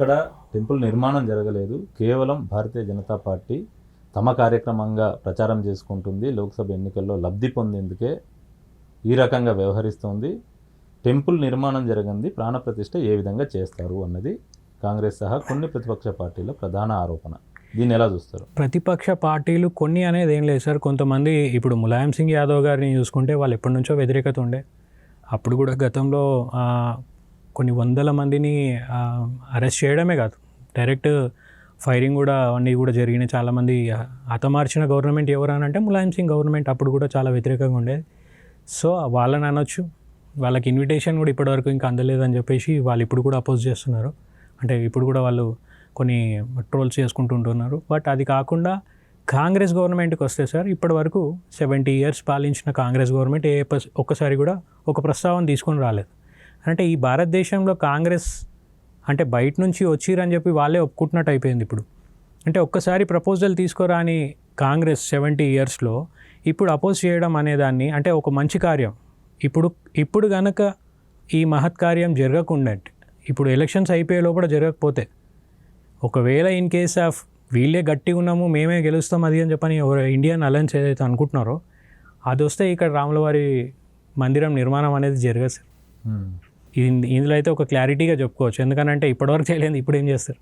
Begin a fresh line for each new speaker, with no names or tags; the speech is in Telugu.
ఎక్కడ టెంపుల్ నిర్మాణం జరగలేదు. కేవలం భారతీయ జనతా పార్టీ తమ కార్యక్రమంగా ప్రచారం చేసుకుంటుంది. లోక్సభ ఎన్నికల్లో లబ్ధి పొందేందుకే ఈ రకంగా వ్యవహరిస్తోంది. టెంపుల్ నిర్మాణం జరగంది. ప్రాణప్రతిష్ఠ ఏ విధంగా చేస్తారు అన్నది కాంగ్రెస్ సహా కొన్ని ప్రతిపక్ష పార్టీల ప్రధాన ఆరోపణ. దీన్ని ఎలా చూస్తారు?
ప్రతిపక్ష పార్టీలు కొన్ని అనేది ఏం లేదు సార్. కొంతమంది ఇప్పుడు ములాయం సింగ్ యాదవ్ గారిని చూసుకుంటే వాళ్ళు ఎప్పటి నుంచో వ్యతిరేకత ఉండే. అప్పుడు కూడా గతంలో కొన్ని వందల మందిని అరెస్ట్ చేయడమే కాదు. డైరెక్ట్ ఫైరింగ్ కూడా అవన్నీ కూడా జరిగినాయి చాలామంది హతమార్చిన గవర్నమెంట్ ఎవరు అని అంటే ములాయం సింగ్ గవర్నమెంట్. అప్పుడు కూడా చాలా వ్యతిరేకంగా ఉండేది. సో వాళ్ళని అనొచ్చు. వాళ్ళకి ఇన్విటేషన్ కూడా ఇప్పటివరకు ఇంకా అందలేదని చెప్పేసి వాళ్ళు ఇప్పుడు కూడా అపోజ్ చేస్తున్నారు. అంటే ఇప్పుడు కూడా వాళ్ళు కొన్ని ట్రోల్స్ చేసుకుంటుంటున్నారు బట్ అది కాకుండా కాంగ్రెస్ గవర్నమెంట్కి వస్తే సార్ ఇప్పటి వరకు సెవెంటీ ఇయర్స్ పాలించిన కాంగ్రెస్ గవర్నమెంట్ ఏ ఒక్కసారి కూడా ఒక ప్రస్తావన తీసుకొని రాలేదు. అంటే ఈ భారతదేశంలో కాంగ్రెస్ అంటే బయట నుంచి వచ్చిరని చెప్పి వాళ్ళే ఒప్పుకుంటున్నట్టు అయిపోయింది ఇప్పుడు. అంటే ఒక్కసారి ప్రపోజల్ తీసుకోరాని కాంగ్రెస్ సెవెంటీ ఇయర్స్లో ఇప్పుడు అపోజ్ చేయడం అనేదాన్ని అంటే ఒక మంచి కార్యం. ఇప్పుడు ఇప్పుడు గనక ఈ మహత్ కార్యం జరగకుండా ఇప్పుడు ఎలక్షన్స్ అయిపోయే లోపల జరగకపోతే ఒకవేళ ఇన్ కేస్ ఆఫ్ వీళ్ళే గట్టిగా ఉన్నాము మేమే గెలుస్తాం అది అని చెప్పని ఎవరు ఇండియన్ అలయన్స్ ఏదైతే అనుకుంటున్నారో అది వస్తే ఇక్కడ రాములవారి మందిరం నిర్మాణం అనేది జరగదు సార్. ఇందులో అయితే ఒక క్లారిటీగా చెప్పుకోవచ్చు. ఎందుకనంటే ఇప్పటివరకు చేయలేదు ఇప్పుడు ఏం చేస్తారు?